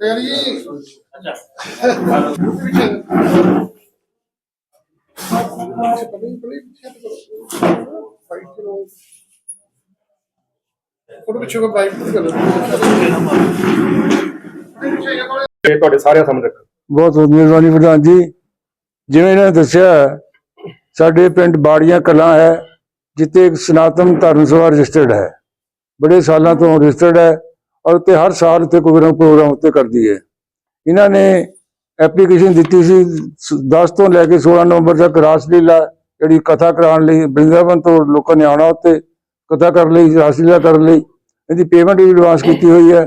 ਤੇਰੀ ਫੋਟੋ ਪਿੱਛੇ ਕੋ ਬਾਈਕ ਕਰ ਲਓ ਇਹ ਤੁਹਾਡੇ ਸਾਰਿਆਂ ਸਾਹਮਣੇ ਰੱਖ ਬਹੁਤ ਬਹੁਤ ਮਿਹਰਬਾਨੀ ਪ੍ਰਧਾਨ ਜੀ ਜਿਵੇਂ ਇਹਨਾਂ ਨੇ ਦੱਸਿਆ ਸਾਡੇ ਪਿੰਡ ਬਾੜੀਆਂ ਕਲਾਂ ਹੈ ਜਿੱਥੇ ਇੱਕ ਸਨਾਤਨ ਧਰਮ ਸਭਾ ਰਜਿਸਟਰਡ ਹੈ ਬੜੇ ਸਾਲਾਂ ਤੋਂ ਰਜਿਸਟਰਡ ਹੈ ਔਰ ਉੱਤੇ ਹਰ ਸਾਲ ਉੱਤੇ ਕੋਈ ਨਾ ਪ੍ਰੋਗਰਾਮ ਉੱਤੇ ਕਰਦੀ ਹੈ। ਇਹਨਾਂ ਨੇ ਐਪਲੀਕੇਸ਼ਨ ਦਿੱਤੀ ਸੀ 10 ਤੋਂ ਲੈ ਕੇ 16 ਨਵੰਬਰ ਤੱਕ ਰਾਸਲੀਲਾ ਜਿਹੜੀ ਕਥਾ ਕਰਾਉਣ ਲਈ ਬ੍ਰਿੰਦਾਵਨ ਤੋਂ ਲੋਕਾਂ ਨੇ ਆਉਣਾ ਉੱਤੇ ਕਥਾ ਕਰਨ ਲਈ ਰਾਸਲੀਲਾ ਕਰਨ ਲਈ। ਇਹਦੀ ਪੇਮੈਂਟ ਵੀ ਐਡਵਾਂਸ ਕੀਤੀ ਹੋਈ ਹੈ।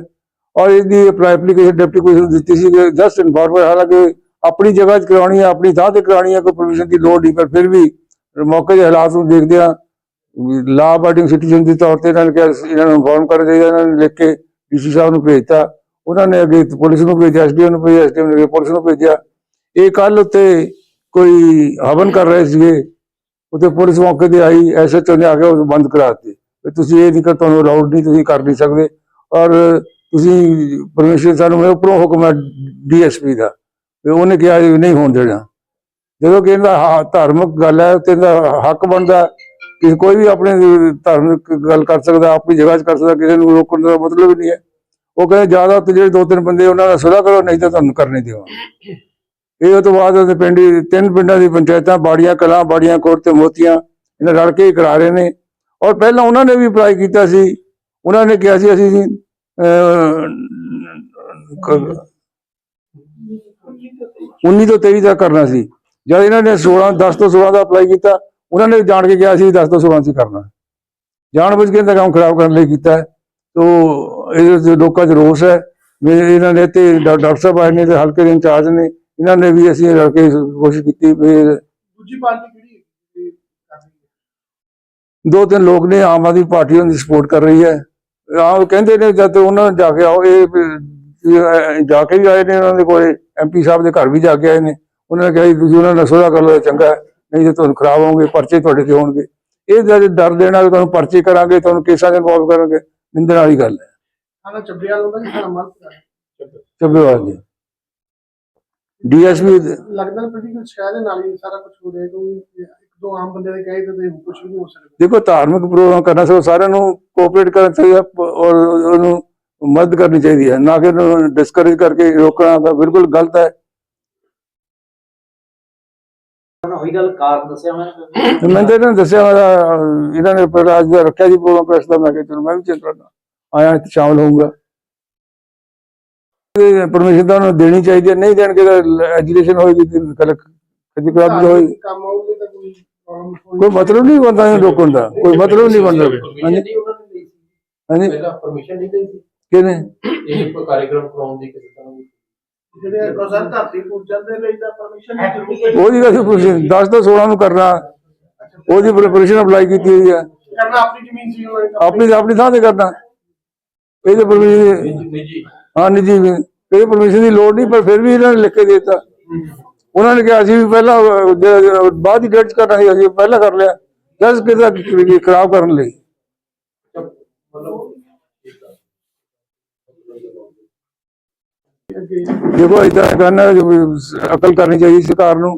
ਔਰ ਇਹਦੀ ਐਪਲੀਕੇਸ਼ਨ ਡਿਪਟੀ ਕੋਈ ਦਿੱਤੀ ਸੀ ਕਿ ਜਸਟ ਇਨਫੋਰਮਰ ਹਾਲਾਂਕਿ ਆਪਣੀ ਜਗ੍ਹਾ 'ਚ ਕਰਾਉਣੀ ਹੈ ਆਪਣੀ ਥਾਂ ਤੇ ਕਰਾਉਣੀ ਹੈ ਕੋਈ ਪਰਮਿਸ਼ਨ ਦੀ ਲੋੜ ਨਹੀਂ ਪਰ ਫਿਰ ਵੀ ਮੌਕੇ ਦੇ ਹਾਲਾਤ ਨੂੰ ਦੇਖਦੇ ਆ ਲਾ ਅਬਾਈਡਿੰਗ ਸਿਟੀਜ਼ਨ ਦੇ ਤੌਰ ਤੇ ਇਹਨਾਂ ਨੇ ਕਿਹਾ ਸੀ, ਇਹਨਾਂ ਨੂੰ ਇਨਫੋਰਮ ਕਰਨਾ ਚਾਹੀਦਾ ਇਹਨਾਂ ਨੂੰ ਲਿਖ ਕੇ ਡੀਸੀ ਸਾਹਿਬ ਨੂੰ ਭੇਜਤਾ, ਉਹਨਾਂ ਨੇ ਅੱਗੇ ਪੁਲਿਸ ਨੂੰ ਭੇਜਿਆ ਐਸਡੀਓ ਨੂੰ ਭੇਜਿਆ ਐਸਡੀਓ ਨੇ ਪੁਲਿਸ ਨੂੰ ਭੇਜਿਆ। ਇਹ ਕੱਲ ਉੱਤੇ ਕੋਈ ਹਵਨ ਕਰ ਰਹੇ ਸੀਗੇ ਉੱਤੇ ਪੁਲਿਸ ਮੌਕੇ ਤੇ ਆਈ ਐਸਐਚਓ ਨੇ ਆ ਕੇ ਉਹ ਬੰਦ ਕਰਾ ਦਿੱਤੀ। ਵੀ ਤੁਸੀਂ ਇਹ ਨਹੀਂ ਕਰ ਤੁਹਾਨੂੰ ਅਲਾਉਡ ਨਹੀਂ, ਤੁਸੀਂ ਕਰ ਨਹੀਂ ਸਕਦੇ। ਔਰ ਤੁਸੀਂ ਪਰਮਿਸ਼ਨ ਸਾਨੂੰ ਮਿਲਿਆ ਉੱਪਰੋਂ ਹੁਕਮ ਹੈ ਡੀਐਸਪੀ ਦਾ, ਵੀ ਉਹਨੇ ਕਿਹਾ ਵੀ ਨਹੀਂ ਹੋਣ ਦੇਣਾ। ਜਦੋਂ ਕਿ ਇਹਦਾ ਧਾਰਮਿਕ ਗੱਲ ਹੈ, ਤੇ ਇਹਦਾ ਹੱਕ ਬਣਦਾ ਕਿ ਕੋਈ ਵੀ ਆਪਣੇ ਧਾਰਮਿਕ ਗੱਲ ਕਰ ਸਕਦਾ ਆਪਣੀ ਜਗ੍ਹਾ 'ਚ ਕਰ ਸਕਦਾ ਕਿਸੇ ਨੂੰ ਰੋਕਣ ਦਾ ਮਤਲਬ ਹੀ ਨਹੀਂ ਹੈ। ਉਹ ਕਹਿੰਦੇ ਜ਼ਿਆਦਾ ਤੇ ਜਿਹੜੇ ਦੋ ਤਿੰਨ ਬੰਦੇ ਉਹਨਾਂ ਦਾ ਸੁਲਾ ਕਰੋ ਨਹੀਂ ਤਾਂ ਤੁਹਾਨੂੰ ਕਰਨੇ ਦੇਵਾਂਗੇ ਇਹ ਤੋਂ ਬਾਅਦ ਉਹਦੇ ਪਿੰਡ ਤਿੰਨ ਪਿੰਡਾਂ ਦੀ ਪੰਚਾਇਤਾਂ ਬਾੜੀਆਂ ਕਲਾਂ ਬਾੜੀਆਂ ਕੋਟ ਤੇ ਮੋਤੀਆਂ ਇਹਨਾਂ ਰਲ ਕੇ ਹੀ ਕਰਾ ਰਹੇ ਨੇ। ਔਰ ਪਹਿਲਾਂ ਉਹਨਾਂ ਨੇ ਵੀ ਅਪਲਾਈ ਕੀਤਾ ਸੀ। ਉਹਨਾਂ ਨੇ ਕਿਹਾ ਸੀ ਅਸੀਂ ਅਹ, ਕ- 19 ਤੋਂ 23 ਦਾ ਕਰਨਾ ਸੀ। ਜਦ ਇਹਨਾਂ ਨੇ 16 10 ਤੋਂ 16 ਦਾ ਅਪਲਾਈ ਕੀਤਾ ਉਹਨਾਂ ਨੇ ਜਾਣ ਕੇ ਕਿਹਾ ਸੀ 10 ਤੋਂ 16 ਸੀ ਕਰਨਾ। ਜਾਣ ਬੁੱਝ ਕੇ ਇਹਦਾ ਕੰਮ ਖਰਾਬ ਕਰਨ ਲਈ ਕੀਤਾ ਤੋ ਇਹਦੇ 'ਚ ਲੋਕਾਂ 'ਚ ਰੋਸ ਹੈ ਇਹਨਾਂ ਨੇ ਤੇ ਡਾਕਟਰ ਸਾਹਿਬ ਆਏ ਨੇ ਤੇ ਹਲਕੇ ਦੇ ਇੰਚਾਰਜ ਨੇ ਇਹਨਾਂ ਨੇ ਵੀ ਅਸੀਂ ਰਲ ਕੇ ਕੋਸ਼ਿਸ਼ ਕੀਤੀ ਦੂਜੀ ਪਾਰਟੀ ਕਿਹੜੀ ਇਹ ਦੋ ਤਿੰਨ ਲੋਕ ਨੇ ਆਮ ਆਦਮੀ ਪਾਰਟੀ ਦੀ ਸਪੋਰਟ ਕਰ ਰਹੀ ਹੈ। ਆਹ ਕਹਿੰਦੇ ਨੇ ਜਦ ਉਹਨਾਂ ਨੇ ਜਾ ਕੇ ਆਓ ਇਹ ਜਾ ਕੇ ਵੀ ਆਏ ਨੇ ਉਹਨਾਂ ਦੇ ਕੋਲੇ ਐਮਪੀ ਸਾਹਿਬ ਦੇ ਘਰ ਵੀ ਜਾ ਕੇ ਆਏ ਨੇ। ਉਹਨਾਂ ਨੇ ਕਿਹਾ ਤੁਸੀਂ ਉਹਨਾਂ ਨਾਲ ਸੋਧਾ ਕਰ ਲਓ ਚੰਗਾ ਹੈ, ਨਹੀਂ ਤੇ ਤੁਹਾਨੂੰ ਖਰਾਬ ਹੋਣਗੇ ਪਰਚੇ ਤੁਹਾਡੇ ਤੇ ਹੋਣਗੇ। ਇਹ ਜਦ ਡਰ ਦੇਣਾ ਵੀ ਤੁਹਾਨੂੰ ਪਰਚੇ ਕਰਾਂਗੇ ਤੁਹਾਨੂੰ ਕੇਸਾਂ 'ਚ ਇਨਵੋਲਵ ਕਰਾਂਗੇ ਨਿੰਦਣ ਵਾਲੀ ਗੱਲ ਹੈ। ਖਾਣਾ ਚੱਬਿਆ ਹੁੰਦਾ ਕਿ ਖਾਣਾ ਮਲ ਚੱਬੇਵਾਲ ਜੀ। ਡੀਐਸਪੀ ਲੱਗਦਾ ਨਾ ਪੋਲੀਟੀਕਲ ਸ਼ਾਇਦ ਦੇ ਨਾਲ ਹੀ ਸਾਰਾ ਕੁਝ ਹੋ ਰਿਹਾ ਕਿਉਂਕਿ ਇੱਕ ਦੋ ਆਮ ਬੰਦੇ ਦੇ ਕਹੇ ਤੇ ਕੁਝ ਵੀ ਨਹੀਂ ਹੋ ਸਕਦਾ। ਦੇਖੋ ਧਾਰਮਿਕ ਪ੍ਰੋਗਰਾਮ ਕਰਨਾ ਸੋ ਸਾਰਿਆਂ ਨੂੰ ਕੋਆਪਰੇਟ ਕਰਨਾ ਚਾਹੀਦਾ ਔਰ ਉਹਨੂੰ ਮਦਦ ਕਰਨੀ ਚਾਹੀਦੀ ਹੈ। ਨਾ ਕਿ ਉਹਨੂੰ ਡਿਸਕਰੇਜ ਕਰਕੇ ਰੋਕਣਾ ਤਾਂ ਬਿਲਕੁਲ ਗਲਤ ਹੈ। ਉਹਨਾਂ ਹੋਈ ਗੱਲ ਕਾਰਨ ਦੱਸਿਆ ਮੈਂ। ਤੇ ਮੈਂ ਤਾਂ ਇਹਨਾਂ ਨੂੰ ਦੱਸਿਆ ਹੋਇਆ, ਇਹਨਾਂ ਨੇ ਅੱਜ ਦਾ ਰੱਖਿਆ ਜੀ ਪ੍ਰੋਗਰਾਮ ਪ੍ਰੈਸ ਦਾ ਮੈਂ ਕਿਹਾ ਚਲੋ ਮੈਂ ਵੀ ਚੱਲ ਕਰਨਾ ਆਇਆ ਇੱਥੇ ਸ਼ਾਮਲ ਹੋਊਂਗਾ। ਪਰਮਿਸ਼ਨ ਤਾਂ ਉਹਨੂੰ ਦੇਣੀ ਚਾਹੀਦੀ ਹੈ ਨਹੀਂ ਦੇਣਗੇ ਤਾਂ ਐਜੂਕੇਸ਼ਨ ਹੋਏਗੀ ਤੇ ਕਲਕ ਕਦੀ ਕਰਾਬੀ ਹੋਏਗੀ। ਕੰਮ ਆਉਗੇ ਤਾਂ ਕੋਈ problem ਹੋਈ ਕੋਈ ਮਤਲਬ ਨਹੀਂ ਬਣਦਾ ਇਹਨੂੰ ਰੋਕਣ ਦਾ ਕੋਈ ਮਤਲਬ ਨਹੀਂ ਬਣਦਾ। ਹਾਂਜੀ। ਨੇ ਸੀ ਪਹਿਲਾਂ ਪਰਮਿਸ਼ਨ ਨਹੀਂ ਲਈ ਸੀ। ਕਿਹਨੇ? ਇਹ ਕੋਈ ਕਾਰਜਕ੍ਰਮ ਕਰਾਉਣ ਦੀ ਕਿਸੇ ਜਿਹੜੇ ਪ੍ਰੋਸੈਸ ਧਰਤੀ ਪੂਜਨ ਦੇ ਲਈ ਤਾਂ ਪਰਮਿਸ਼ਨ ਦੀ ਜ਼ਰੂਰਤ ਉਹਦੀ ਅਸੀਂ ਪਰਮਿਸ਼ਨ 10 ਤੋਂ 16 ਨੂੰ ਕਰਨਾ। ਉਹਦੀ ਪਰਮਿਸ਼ਨ ਅਪਲਾਈ ਕੀਤੀ ਹੋਈ ਹੈ। ਕਰਨਾ ਆਪਣੀ ਜ਼ਮੀਨ ਸੀ ਆਪਣੀ ਆਪਣੀ। ਥਾਂ ਤੇ ਕਰਨਾ। ਇਹਦੇ ਪਰਮਿਸ਼ਨ ਹਾਂ ਨਿੱਜੀ ਇਹ ਪਰਮਿਸ਼ਨ ਦੀ ਲੋੜ ਨਹੀਂ ਪਰ ਫਿਰ ਵੀ ਇਹਨਾਂ ਨੇ ਲਿਖ ਕੇ ਦੇ ਦਿੱਤਾ। ਉਹਨਾਂ ਨੇ ਕਿਹਾ ਸੀ ਵੀ ਪਹਿਲਾਂ ਬਾਅਦ ਦੀ ਡੇਟ 'ਚ ਕਰਨਾ ਸੀ ਅਸੀਂ ਪਹਿਲਾਂ ਕਰ ਲਿਆ। ਜਸ ਕਿਦਾ ਖਰਾਬ ਕਰਨ ਲਈ। ਦੇਖੋ ਇਦਾਂ ਕਰਨਾ ਅਕਲ ਕਰਨੀ ਚਾਹੀਦੀ ਸਰਕਾਰ ਨੂੰ।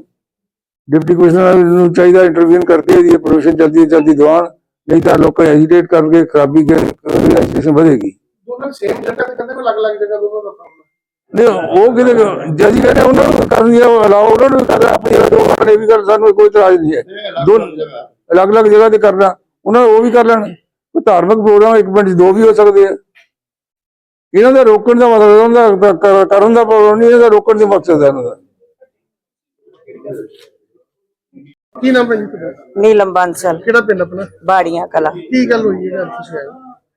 ਡਿਪਟੀ ਕਮਿਸ਼ਨਰ ਨੂੰ ਚਾਹੀਦਾ ਇੰਟਰਵਿਊਨ ਕਰਕੇ ਇਹਦੀ ਪਰਮਿਸ਼ਨ ਜਲਦੀ ਜਲਦੀ ਦਿਵਾਉਣ ਨਹੀਂ ਤਾਂ ਲੋਕ ਐਜੀਟੇਟ ਕਰਕੇ ਖਰਾਬੀ ਕੇ ਐਜੂਕੇਸ਼ਨ ਵਧੇਗੀ। ਦੋਨਾਂ ਸੇਮ ਜਗ੍ਹਾ ਤੇ ਕਹਿੰਦੇ ਕੋਈ ਅਲੱਗ-ਅਲੱਗ ਜਗ੍ਹਾ ਦੋਨਾਂ ਦਾ ਪ੍ਰੋਬਲਮ ਨਹੀਂ ਉਹ ਕਿਤੇ ਜੱਜ ਕਹਿੰਦੇ ਉਹਨਾਂ ਨੂੰ ਕਰਨੀ ਹੈ ਅਲਾਓ ਉਹਨਾਂ ਨੂੰ ਕਰਨਾ ਆਪਣੀ ਉਹ ਆਪਣੇ ਵੀ ਕਰ ਸਾਨੂੰ ਕੋਈ ਇਤਰਾਜ਼ ਨਹੀਂ ਹੈ। ਦੋ ਅਲੱਗ-ਅਲੱਗ ਜਗ੍ਹਾ। ਤੇ ਕਰਨਾ ਉਹਨਾਂ ਉਹ ਵੀ ਕਰ ਲੈਣ। ਕੋਈ ਧਾਰਮਿਕ ਪ੍ਰੋਗਰਾਮ ਇੱਕ ਮਿੰਟ ਦੋ ਵੀ ਹੋ ਸਕਦੇ ਆ। ਇਹਨਾਂ ਦਾ ਰੋਕਣ ਦਾ ਮਤਲਬ ਉਹਨਾਂ ਦਾ ਕਰ- ਕਰਨ ਦਾ ਪ੍ਰੋਗਰਾਮ ਨਹੀਂ ਇਹਦਾ ਰੋਕਣ ਦਾ ਮਕਸਦ ਹੈ ਇਹਨਾਂ ਦਾ। ਕੀ ਨਾਮ ਹੈ ਜੀ ਤੁਹਾਡਾ? ਨੀਲਮ ਬਾਂਸਲ। ਕਿਹੜਾ ਪਿੰਡ ਆਪਣਾ? ਬਾੜੀਆਂ ਕਲਾ। ਕੀ ਗੱਲ ਹੋਈ ਹੈ ਤੁਸੀਂ ਆਏ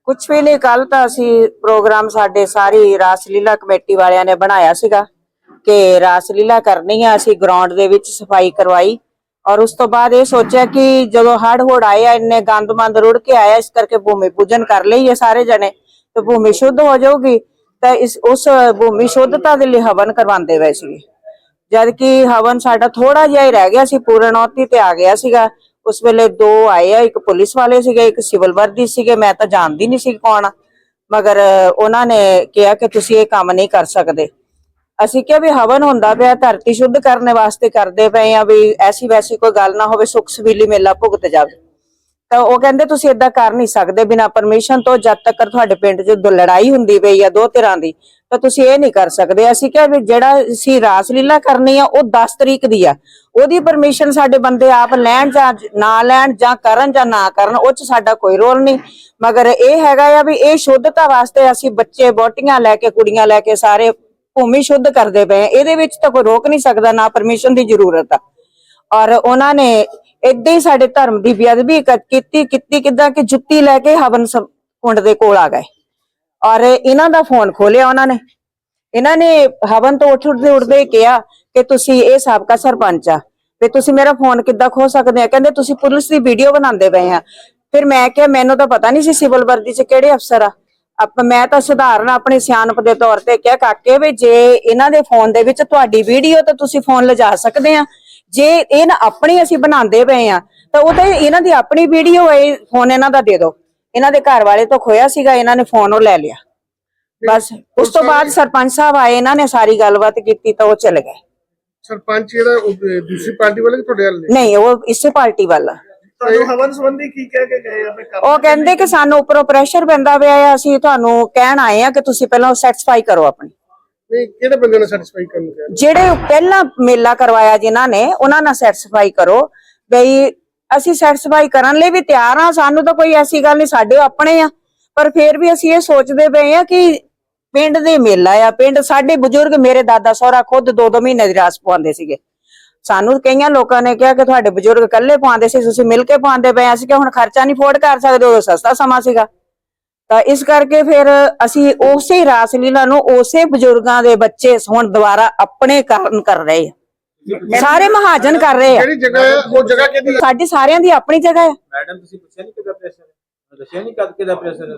ਕੁਛ ਵੀ ਨਹੀਂ ਕੱਲ ਤਾਂ ਅਸੀਂ ਪ੍ਰੋਗਰਾਮ ਸਾਡੇ ਸਾਰੀ ਰਾਸਲੀਲਾ ਕਮੇਟੀ ਵਾਲਿਆਂ ਨੇ ਬਣਾਇਆ ਸੀਗਾ ਕਿ ਰਾਸਲੀਲਾ ਕਰਨੀ ਆ ਅਸੀਂ ਗਰਾਊਂਡ ਦੇ ਵਿੱਚ ਸਫ਼ਾਈ ਕਰਵਾਈ ਔਰ ਉਸ ਤੋਂ ਬਾਅਦ ਇਹ ਸੋਚਿਆ ਕਿ ਜਦੋਂ ਹੜ ਹੋੜ ਆਏ ਆ ਇੰਨੇ ਗੰਦ ਮੰਦ ਰੁੜ ਕੇ ਆਇਆ ਇਸ ਕਰਕੇ ਭੂਮੀ ਪੂਜਨ ਕਰ ਲਈਏ ਸਾਰੇ ਜਣੇ। ਤੇ ਭੂਮੀ ਸ਼ੁੱਧ ਹੋ ਜਾਊਗੀ ਤਾਂ ਇਸ, ਉਸ ਭੂਮੀ ਸ਼ੁੱਧਤਾ ਦੇ ਲਈ ਹਵਨ ਕਰਵਾਉਂਦੇ ਪਏ ਸੀਗੇ। ਜਦ ਕਿ ਹਵਨ ਸਾਡਾ ਥੋੜਾ ਜਿਹਾ ਹੀ ਰਹਿ ਗਿਆ ਸੀ ਪੂਰਨੌਤੀ ਤੇ ਆ ਗਿਆ ਸੀਗਾ। ਉਸ ਵੇਲੇ ਦੋ ਆਏ ਆ, ਇੱਕ ਪੁਲਿਸ ਵਾਲੇ ਸੀਗੇ, ਇੱਕ ਸਿਵਲ ਵਰਦੀ ਸੀਗੇ। ਮੈਂ ਤਾਂ ਜਾਣਦੀ ਨਹੀਂ ਸੀ ਕੌਣ, ਮਗਰ ਉਹਨਾਂ ਨੇ ਕਿਹਾ ਕਿ ਤੁਸੀਂ ਇਹ ਕੰਮ ਨਹੀਂ ਕਰ ਸਕਦੇ। ਅਸੀਂ ਕਿਹਾ ਵੀ ਹਵਨ ਹੁੰਦਾ ਪਿਆ, ਧਰਤੀ ਸ਼ੁੱਧ ਕਰਨ ਵਾਸਤੇ ਕਰਦੇ ਪਏ ਆ ਵੀ ਐਸੀ ਵੈਸੀ ਕੋਈ ਗੱਲ ਨਾ ਹੋਵੇ ਸੁਖ ਸਵੀਲੀ ਮੇਲਾ ਭੁਗਤ ਜਾਵੇ। ਤਾਂ ਉਹ ਕਹਿੰਦੇ ਤੁਸੀਂ ਇਦਾਂ ਕਰ ਨਹੀਂ ਸਕਦੇ, ਬਿਨਾਂ ਪਰਮਿਸ਼ਨ ਤੋਂ ਜਦ ਤੱਕ ਤੁਹਾਡੇ ਪਿੰਡ 'ਚ ਲੜਾਈ ਹੁੰਦੀ ਪਈ ਆ ਦੋ ਧਿਰਾਂ ਦੀ, ਤਾਂ ਤੁਸੀਂ ਇਹ ਨਹੀਂ ਕਰ ਸਕਦੇ। ਅਸੀਂ ਕਿਹਾ ਵੀ ਜਿਹੜਾ ਅਸੀਂ ਰਾਸ ਕਰਨੀ ਆ, ਉਹ 10 ਤਰੀਕ ਦੀ ਆ। ਉਹਦੀ ਪਰਮਿਸ਼ਨ ਸਾਡੇ ਬੰਦੇ ਆਪ ਲੈਣ ਜਾਂ ਨਾ ਲੈਣ ਜਾਂ ਕਰਨ ਜਾਂ ਨਾ ਕਰਨ, ਉਹ 'ਚ ਸਾਡਾ ਕੋਈ ਰੋਲ ਨਹੀਂ। ਮਗਰ ਇਹ ਹੈਗਾ ਆ ਵੀ ਇਹ ਸ਼ੁੱਧਤਾ ਵਾਸਤੇ ਅਸੀਂ ਬੱਚੇ ਬੋਟੀਆਂ ਲੈ ਕੇ, ਕੁੜੀਆਂ ਲੈ ਕੇ ਸਾਰੇ ਭੂਮੀ ਸ਼ੁੱਧ ਕਰਦੇ ਪਏ ਇਹਦੇ ਵਿੱਚ ਤਾਂ ਕੋਈ ਰੋਕ ਨਹੀਂ ਸਕਦਾ, ਨਾ ਪਰਮਿਸ਼ਨ ਦੀ ਜ਼ਰੂਰਤ ਆ। ਔਰ ਉਹਨਾਂ ਨੇ ਏਦਾਂ ਹੀ ਸਾਡੇ ਧਰਮ ਦੀ ਬੇਅਦਬੀ ਕੀਤੀ ਕੀਤੀ ਕਿਦਾਂ ਕਿ ਜੁੱਤੀ ਲੈ ਕੇ ਹਵਨ ਕੁੰਡ ਦੇ ਕੋਲ ਆ ਗਏ। ਔਰ ਇਹਨਾਂ ਦਾ ਫੋਨ ਖੋਲਿਆ ਉਹਨਾਂ ਨੇ। ਇਹਨਾਂ ਨੇ ਹਵਨ ਤੋਂ ਉੱਠ, ਉੱਠਦੇ ਉੱਠਦੇ ਕਿਹਾ ਕਿ ਤੁਸੀਂ ਇਹ ਸਾਬਕਾ ਸਰਪੰਚ ਆ। ਤੇ ਤੁਸੀਂ ਮੇਰਾ ਫੋਨ ਕਿੱਦਾਂ ਖੋ ਸਕਦੇ ਆ? ਕਹਿੰਦੇ ਤੁਸੀਂ ਪੁਲਿਸ ਦੀ ਵੀਡੀਓ ਬਣਾਉਂਦੇ ਪਏ ਆ। ਫਿਰ ਮੈਂ ਕਿਹਾ, ਮੈਨੂੰ ਤਾਂ ਪਤਾ ਨਹੀਂ ਸੀ ਸਿਵਲ ਵਰਦੀ 'ਚ ਕਿਹੜੇ ਅਫਸਰ ਆ। ਆਪ ਮੈਂ ਤਾਂ ਸਧਾਰਨ ਆਪਣੇ ਸਿਆਣਪ ਦੇ ਤੌਰ ਤੇ ਕਿਹਾ, ਕਾਕੇ ਵੀ ਜੇ ਇਹਨਾਂ ਦੇ ਫੋਨ ਦੇ ਵਿੱਚ ਤੁਹਾਡੀ ਵੀਡੀਓ ਤਾਂ ਤੁਸੀਂ ਫੋਨ ਲਿਜਾ ਸਕਦੇ ਆ। ਜੇ ਇਹ ਨਾ ਆਪਣੀ ਅਸੀਂ ਬਣਾਉਂਦੇ ਪਏ ਆ ਤਾਂ ਉਹ ਤਾਂ ਇਹਨਾਂ ਦੀ ਆਪਣੀ ਵੀਡੀਓ ਹੈ ਫੋਨ ਇਹਨਾਂ ਦਾ ਦੇ ਦਿਓ ਇਹਨਾਂ ਦੇ ਘਰ ਵਾਲੇ ਤੋਂ ਖੋਇਆ ਸੀਗਾ ਇਹਨਾਂ ਨੇ ਫੋਨ ਉਹ ਲੈ ਲਿਆ। ਬਸ ਉਸ ਤੋਂ ਬਾਅਦ ਸਰਪੰਚ ਸਾਹਿਬ ਆਏ ਇਹਨਾਂ ਨੇ ਸਾਰੀ ਗੱਲਬਾਤ ਕੀਤੀ ਤਾਂ ਉਹ ਚਲੇ ਗਏ। ਸਰਪੰਚ ਜਿਹੜਾ ਉਹ, ਦੂਸਰੀ ਪਾਰਟੀ ਵਾਲੇ ਕਿ ਤੁਹਾਡੇ ਵਾਲੇ? ਨਹੀਂ ਉਹ ਇਸੇ ਪਾਰਟੀ ਵਾਲਾ ਤੁਹਾਨੂੰ ਹਵਨ ਸੰਬੰਧੀ ਕੀ ਕਹਿ ਕੇ ਗਏ ਆ? ਵੀ ਕਰ ਉਹ ਕਹਿੰਦੇ ਕਿ ਸਾਨੂੰ ਉੱਪਰੋਂ ਪ੍ਰੈਸ਼ਰ ਪੈਂਦਾ ਪਿਆ ਆ ਅਸੀਂ ਤੁਹਾਨੂੰ ਕਹਿਣ ਆਏ ਆ ਕਿ ਤੁਸੀਂ ਪਹਿਲਾਂ ਸੈਟੀਸਫਾਈ ਕਰੋ ਆਪਣੀ। ਨਹੀਂ ਕਿਹੜੇ ਬੰਦੇ ਨੇ ਸੈਟੀਸਫਾਈ ਕਰਨ ਕਿਹਾ? ਜਿਹੜੇ ਪਹਿਲਾਂ ਮੇਲਾ ਕਰਵਾਇਆ ਜਿਨ੍ਹਾਂ ਨੇ, ਉਹਨਾਂ ਨਾਲ ਸੈਟੀਸਫਾਈ ਕਰੋ ਬਈ ਅਸੀਂ ਸੈਟੀਸਫਾਈ ਕਰਨ ਲਈ ਵੀ ਤਿਆਰ ਆ ਸਾਨੂੰ ਤਾਂ ਕੋਈ ਐਸੀ ਗੱਲ ਨਹੀਂ, ਸਾਡੇ ਆਪਣੇ ਆ। ਪਰ ਫਿਰ ਵੀ ਅਸੀਂ ਇਹ ਸੋਚਦੇ ਪਏ ਆ ਕਿ ਪਿੰਡ ਦੇ ਮੇਲਾ ਆ, ਪਿੰਡ ਸਾਡੇ ਬਜ਼ੁਰਗ ਮੇਰੇ ਦਾਦਾ ਸਹੁਰਾ ਖੁਦ ਦੋ ਦੋ ਮਹੀਨੇ ਦੀ ਰਾਸ ਪਵਾਉਂਦੇ ਸੀਗੇ। ਸਾਨੂੰ ਕਈਆਂ ਲੋਕਾਂ ਨੇ ਕਿਹਾ ਕਿ ਤੁਹਾਡੇ ਬਜ਼ੁਰਗ ਇਕੱਲੇ ਪਾਉਂਦੇ ਸੀ, ਤੁਸੀਂ ਮਿਲ ਕੇ ਪਾਉਂਦੇ ਪਏ ਅਸੀਂ ਕਿ ਹੁਣ ਖਰਚਾ ਨਹੀਂ ਫੋਰਡ ਕਰ ਸਕਦੇ, ਉਦੋਂ ਸਸਤਾ ਸਮਾਂ ਸੀਗਾ। ਤਾਂ ਇਸ ਕਰਕੇ ਫਿਰ ਅਸੀਂ ਉਸੇ ਰਾਸ ਲੀਲਾ ਨੂੰ ਉਸੇ ਬਜ਼ੁਰਗਾਂ ਦੇ ਬੱਚੇ ਹੁਣ ਦੁਬਾਰਾ ਆਪਣੇ ਕਾਰਨ ਕਰ ਰਹੇ ਆ। ਸਾਰੇ ਮਹਾਜਨ ਕਰ ਰਹੇ ਆ। ਜਿਹੜੀ ਜਗ੍ਹਾ ਉਹ ਜਗ੍ਹਾ ਕਿਹਦੀ ਸਾਡੀ ਸਾਰਿਆਂ ਦੀ ਆਪਣੀ ਜਗ੍ਹਾ ਹੈ। ਮੈਡਮ ਤੁਸੀਂ ਪੁੱਛਿਆ ਨਹੀਂ ਕਿਹਦਾ ਪ੍ਰੈਸ਼ਰ ਹੈ? ਦੱਸਿਆ ਨਹੀਂ ਕਦ ਕਿਹਦਾ ਪ੍ਰੈਸ਼ਰ ਹੈ?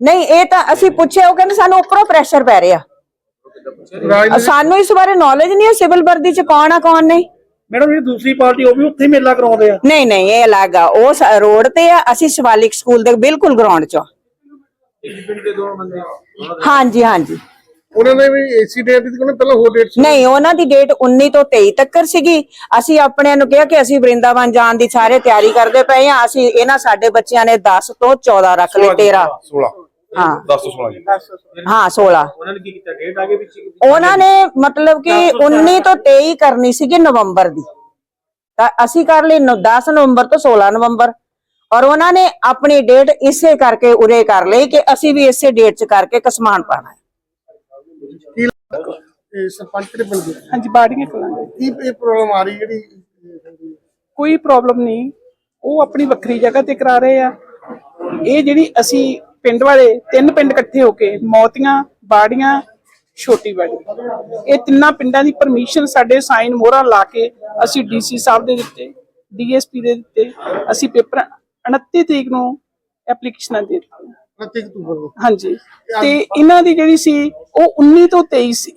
ਨਹੀਂ ਇਹ ਤਾਂ ਅਸੀਂ ਪੁੱਛਿਆ ਉਹ ਕਹਿੰਦੇ ਸਾਨੂੰ ਉੱਪਰੋਂ ਪ੍ਰੈਸ਼ਰ ਪੈ ਰਿਹਾ। ਸਾਨੂੰ ਇਸ ਬਾਰੇ ਨੌਲੇਜ ਨਹੀਂ ਹੈ ਸਿਵਲ ਵਰਦੀ ਚ ਕੌਣ ਆ ਕੌਣ ਨਹੀਂ। ਮੈਡਮ ਇਹ ਦੂਸਰੀ ਪਾਰਟੀ ਉਹ ਵੀ ਉੱਥੇ ਹੀ ਮੇਲਾ ਕਰਾਉਂਦੇ ਆ। ਨਹੀਂ ਨਹੀਂ ਇਹ ਅਲੱਗ ਆ। ਉਹ ਰੋਡ ਤੇ ਆ ਅਸੀਂ ਸ਼ਿਵਾਲਿਕ ਸਕੂਲ ਦੇ ਬਿਲਕੁਲ ਗਰਾਊਂਡ 'ਚ ਆ। ਇੱਕ ਪਿੰਡ ਦੇ ਦੋ ਬੰਦੇ ਹਾਂਜੀ ਹਾਂਜੀ। ਉਹਨਾਂ ਨੇ ਵੀ ਏਸੀ ਡੇਟ ਦੀ ਕੋਨੇ ਪਹਿਲਾਂ ਹੋਰ ਡੇਟ ਨਹੀਂ ਉਹਨਾਂ ਦੀ ਡੇਟ 19 ਤੋਂ 23 ਤੱਕ ਸੀਗੀ। ਅਸੀਂ ਆਪਣਿਆਂ ਨੂੰ ਕਿਹਾ ਕਿ ਅਸੀਂ ਵਰਿੰਦਾਵਨ ਜਾਣ ਦੀ ਸਾਰੇ ਤਿਆਰੀ ਕਰਦੇ ਪਏ ਹਾਂ। ਅਸੀਂ ਇਹਨਾਂ ਸਾਡੇ ਬੱਚਿਆਂ ਨੇ 10 ਤੋਂ 14 ਰੱਖ ਲਏ 13 16 ਹਾਂ 10 ਤੋਂ 16 ਜੀ। ਹਾਂ 16 ਉਹਨਾਂ ਨੇ ਕੀ ਕੀਤਾ? ਡੇਟ ਆਗੇ ਵਿੱਚ ਹੀ? ਉਹਨਾਂ ਨੇ ਮਤਲਬ ਕਿ 19 ਤੋਂ 23 ਕਰਨੀ ਸੀਗੀ ਨਵੰਬਰ ਦੀ। ਤਾਂ ਅਸੀਂ ਕਰ ਲਈ ਨੌ- 10 ਨਵੰਬਰ ਤੋਂ 16 ਨਵੰਬਰ। ਔਰ ਉਹਨਾਂ ਨੇ ਆਪਣੀ ਡੇਟ ਇਸੇ ਕਰਕੇ ਉਰੇ ਕਰ ਲਈ ਕਿ ਅਸੀਂ ਵੀ ਇਸੇ ਡੇਟ 'ਚ ਕਰਕੇ ਕਸਮਾਨ ਪਾਣਾ ਹੈ। ਇਹ ਸਰਪੰਚ ਕਿਹੜੇ ਪਿੰਡ ਦੇ ਹਾਂਜੀ ਬਾੜੀਆਂ ਕਲਾਂਗੇ ਕੀ ਇਹ ਪ੍ਰੋਬਲਮ ਆ ਰਹੀ ਜਿਹੜੀ ਕੋਈ ਪ੍ਰੋਬਲਮ ਨਹੀਂ। ਉਹ ਆਪਣੀ ਵੱਖਰੀ ਜਗ੍ਹਾ ਤੇ ਕਰਾ ਰਹੇ ਆ। ਇਹ ਜਿਹੜੀ ਅਸੀਂ ਪਿੰਡ ਵਾਲੇ ਤਿੰਨ ਪਿੰਡ ਇਕੱਠੇ ਹੋ ਕੇ ਮੌਤੀਆਂ ਬਾੜੀਆਂ ਛੋਟੀ ਬਾੜੀ ਇਹ ਤਿੰਨਾਂ ਪਿੰਡਾਂ ਦੀ ਪਰਮਿਸ਼ਨ ਸਾਡੇ ਸਾਈਨ ਮੋਹਰਾਂ ਲਾ ਕੇ ਅਸੀਂ ਡੀਸੀ ਸਾਹਿਬ ਦੇ ਦਿੱਤੇ ਡੀਐਸਪੀ ਦੇ ਦਿੱਤੇ। ਅਸੀਂ ਪੇਪਰ 29 ਤਰੀਕ ਨੂੰ ਐਪਲੀਕੇਸ਼ਨਾਂ ਦੇ ਦਿੱਤੀਆਂ 29 ਅਕਤੂਬਰ ਨੂੰ ਹਾਂਜੀ। ਤੇ ਇਹਨਾਂ ਦੀ ਜਿਹੜੀ ਸੀ ਉਹ 19 ਤੋਂ 23 ਸੀ।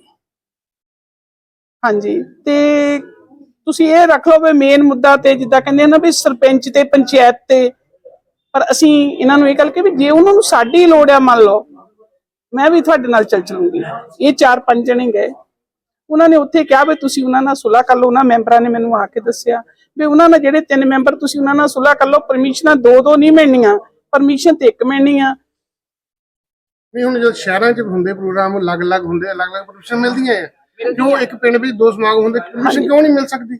ਹਾਂਜੀ। ਤੇ ਤੁਸੀਂ ਇਹ ਰੱਖ ਲਓ ਵੀ ਮੇਨ ਮੁੱਦਾ ਤੇ ਜਿੱਦਾਂ ਕਹਿੰਦੇ ਨਾ ਵੀ ਸਰਪੰਚ ਤੇ ਪੰਚਾਇਤ ਤੇ ਪਰ ਅਸੀਂ ਇਹਨਾਂ ਨੂੰ ਇਹ ਗੱਲ ਕਿ ਵੀ ਜੇ ਉਹਨਾਂ ਨੂੰ ਸਾਡੀ ਲੋੜ ਆ ਮੰਨ ਲਓ ਮੈਂ ਵੀ ਤੁਹਾਡੇ ਨਾਲ ਚੱਲ ਚਲੂੰਗੀ। ਇਹ ਚਾਰ ਪੰਜ ਜਣੇ ਗਏ। ਉਹਨਾਂ ਨੇ ਉੱਥੇ ਕਿਹਾ ਵੀ ਤੁਸੀਂ ਉਹਨਾਂ ਨਾਲ ਸੁਲਾ ਕਰ ਲਓ ਉਹਨਾਂ ਮੈਂਬਰਾਂ ਨੇ ਮੈਨੂੰ ਆ ਕੇ ਦੱਸਿਆ। ਵੀ ਉਹਨਾਂ ਨਾਲ ਜਿਹੜੇ ਤਿੰਨ ਮੈਂਬਰ ਤੁਸੀਂ ਉਹਨਾਂ ਨਾਲ ਸੁਲਾ ਕਰ ਲਓ ਪਰਮਿਸ਼ਨਾਂ ਦੋ ਦੋ ਨਹੀਂ ਮਿਲਣੀਆਂ ਪਰਮਿਸ਼ਨ ਤੇ ਇੱਕ ਮਿਲਣੀ ਆ। ਨਹੀਂ ਹੁਣ ਜਦੋਂ ਸ਼ਹਿਰਾਂ 'ਚ ਹੁੰਦੇ ਪ੍ਰੋਗਰਾਮ ਅਲੱਗ-ਅਲੱਗ ਹੁੰਦੇ ਅਲੱਗ-ਅਲੱਗ ਪਰਮਿਸ਼ਨ ਮਿਲਦੀਆਂ ਹੈ ਕਿਉਂ ਇੱਕ ਪਿੰਡ ਵਿੱਚ ਦੋ ਸਮਾਗਮ ਹੁੰਦੇ ਪਰਮਿਸ਼ਨ ਕਿਉਂ ਨਹੀਂ ਮਿਲ ਸਕਦੀ?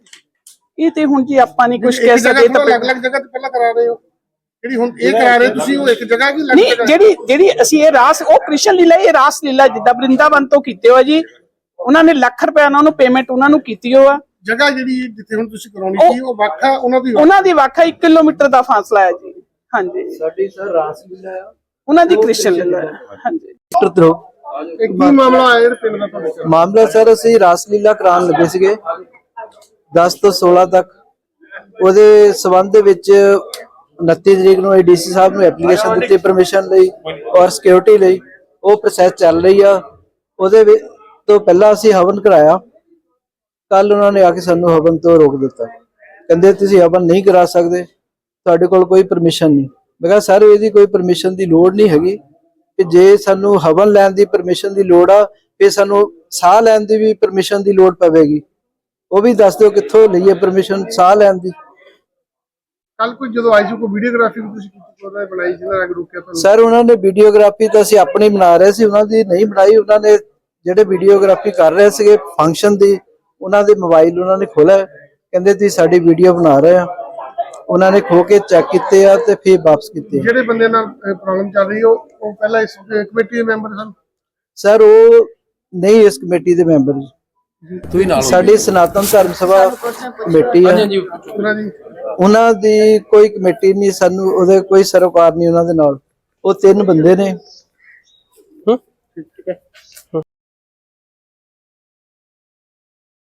ਇਹ ਤੇ ਹੁਣ ਜੀ ਆਪਾਂ ਨਹੀਂ ਕੁਝ ਕਹਿ ਸਕਦੇ ਤੋਂ ਅਲੱਗ-ਅਲੱਗ ਜਗ੍ਹਾ ਤੇ ਪਹਿਲਾਂ ਕਰਾ ਰਹੇ ਹੋ। ਜਿਹੜੀ ਹੁਣ ਇਹ ਕਰਾ ਰਹੇ ਤੁਸੀਂ ਉਹ ਇੱਕ ਜਗ੍ਹਾ ਕੀ ਲੱਗ ਨਹੀਂ ਜਿਹੜੀ ਜਿਹੜੀ ਅਸੀਂ ਇਹ ਰਾਸ ਉਹ ਕ੍ਰਿਸ਼ਨ ਲੀਲਾ ਇਹ ਰਾਸ ਲੀਲਾ ਜਿੱਦਾਂ ਬ੍ਰਿੰਦਾਵਨ ਤੋਂ ਕੀਤੇ ਹੋ ਜੀ। ਉਹਨਾਂ ਨੇ ਲੱਖ ਰੁਪਏ ਉਹਨਾਂ ਨੂੰ ਪੇਮੈਂਟ ਉਹਨਾਂ ਨੂੰ ਕੀਤੀ ਹੋ ਆ ਜਗ੍ਹਾ ਜਿਹੜੀ ਜਿੱਥੇ ਹੁਣ ਤੁਸੀਂ ਕਰਾਉਣੀ ਸੀ ਉਹ ਵੱਖ ਉਹਨਾਂ ਦੀ। ਉਹਨਾਂ ਦੀ ਵਾਖਾ 1 ਕਿਲੋਮੀਟਰ ਦਾ ਫਾਸਲਾ ਹੈ ਜੀ। ਹਾਂਜੀ। ਸਾਡੀ ਸਰ ਰਾਸ ਲੀਲਾ ਆ ਉਹਨਾਂ ਦੀ ਕ੍ਰਿਸ਼ਨ ਲੀਲਾ ਹੈ ਹਾਂਜੀ। ਡਾਕਟਰ ਧਰੁਵ ਇਹ ਕੀ ਮਾਮਲਾ ਆਇਆ ਜਿਹੜੇ ਪਿੰਡ ਦਾ ਤੁਹਾਡੇ? ਮਾਮਲਾ ਸਰ ਅਸੀਂ ਰਾਸਲੀਲਾ ਕਰਾਉਣ ਲੱਗੇ ਸੀਗੇ। 10 ਤੋਂ 16 ਤੱਕ। ਉਹਦੇ ਸਬੰਧ ਦੇ ਵਿੱਚ 29 ਤਰੀਕ ਨੂੰ ਡੀਸੀ ਸਾਹਿਬ ਨੂੰ ਐਪਲੀਕੇਸ਼ਨ ਦਿੱਤੀ ਪਰਮਿਸ਼ਨ ਲਈ ਔਰ ਸਿਕਿਉਰਿਟੀ ਲਈ। ਉਹ ਪ੍ਰੋਸੈਸ ਚੱਲ ਰਹੀ ਆ। ਉਹਦੇ ਵਿੱਚ ਤੋਂ ਪਹਿਲਾਂ ਅਸੀਂ ਹਵਨ ਕਰਾਇਆ। ਕੱਲ ਉਹਨਾਂ ਨੇ ਆ ਕੇ ਸਾਨੂੰ ਹਵਨ ਤੋਂ ਰੋਕ ਦਿੱਤਾ। ਕਹਿੰਦੇ ਤੁਸੀਂ ਹਵਨ ਨਹੀਂ ਕਰਾ ਸਕਦੇ। ਤੁਹਾਡੇ ਕੋਲ ਕੋਈ ਪਰਮਿਸ਼ਨ ਨਹੀਂ। ਮੈਂ ਕਿਹਾ ਸਰ ਇਹਦੀ ਕੋਈ ਪਰਮਿਸ਼ਨ ਦੀ ਲੋੜ ਨਹੀਂ ਹੈਗੀ ਕਿ ਜੇ ਸਾਨੂੰ ਹਵਨ ਲੈਣ ਦੀ ਪਰਮਿਸ਼ਨ ਦੀ ਲੋੜ ਆ ਫਿਰ ਸਾਨੂੰ ਸਾਹ ਲੈਣ ਦੀ ਵੀ ਪਰਮਿਸ਼ਨ ਦੀ ਲੋੜ ਪਵੇਗੀ। ਉਹ ਵੀ ਦੱਸ ਦਿਓ ਕਿੱਥੋਂ ਲਈਏ ਪਰਮਿਸ਼ਨ ਸਾਹ ਲੈਣ ਦੀ। ਕੱਲ ਕੋਈ ਜਦੋਂ ਆਈ ਸੀ ਕੋਈ ਵੀਡੀਓਗ੍ਰਾਫੀ ਵੀ ਤੁਸੀਂ ਕੀਤੀ ਉਹਦਾ ਬਣਾਈ ਜਿਹਨਾਂ ਨੇ ਰੋਕਿਆ ਤੁਹਾਨੂੰ? ਸਰ ਉਹਨਾਂ ਨੇ ਵੀਡੀਓਗ੍ਰਾਫੀ ਤਾਂ ਅਸੀਂ ਆਪਣੀ ਬਣਾ ਰਹੇ ਸੀ ਉਹਨਾਂ ਦੀ ਨਹੀਂ ਬਣਾਈ ਉਹਨਾਂ ਨੇ ਜਿਹੜੇ ਵੀਡੀਓਗ੍ਰਾਫੀ ਕਰ ਰਹੇ ਸੀਗੇ ਫੰਕਸ਼ਨ ਦੀ ਉਹਨਾਂ ਦੇ ਮੋਬਾਈਲ ਉਹਨਾਂ ਨੇ ਖੋਲਿਆ ਕਹਿੰਦੇ ਤੁਸੀਂ ਸਾਡੀ ਵੀਡੀਓ ਬਣਾ ਰਹੇ ਆ ਉਹਨਾਂ ਨੇ ਖੋ ਕੇ ਚੈੱਕ ਕੀਤੇ ਆ ਤੇ ਫਿਰ ਵਾਪਸ ਕੀਤੇ। ਜਿਹੜੇ ਬੰਦੇ ਨਾਲ ਪ੍ਰੋਬਲਮ ਚੱਲ ਰਹੀ ਉਹ ਉਹ ਪਹਿਲਾਂ ਇਸ ਕਮੇਟੀ ਦੇ ਮੈਂਬਰ ਸਨ? ਸਰ ਉਹ ਨਹੀਂ ਇਸ ਕਮੇਟੀ ਦੇ ਮੈਂਬਰ ਜੀ। ਸਾਡੀ ਸਨਾਤਨ ਧਰਮ ਸਭਾ ਕਮੇਟੀ ਦੀ ਉਹਨਾਂ ਦੀ ਕੋਈ ਕਮੇਟੀ ਨਹੀਂ ਸਾਨੂੰ ਉਹਦੇ ਕੋਈ ਸਰੋਕਾਰ ਨਹੀਂ ਉਹਨਾਂ ਦੇ ਨਾਲ। ਉਹ ਤਿੰਨ ਬੰਦੇ ਨੇ।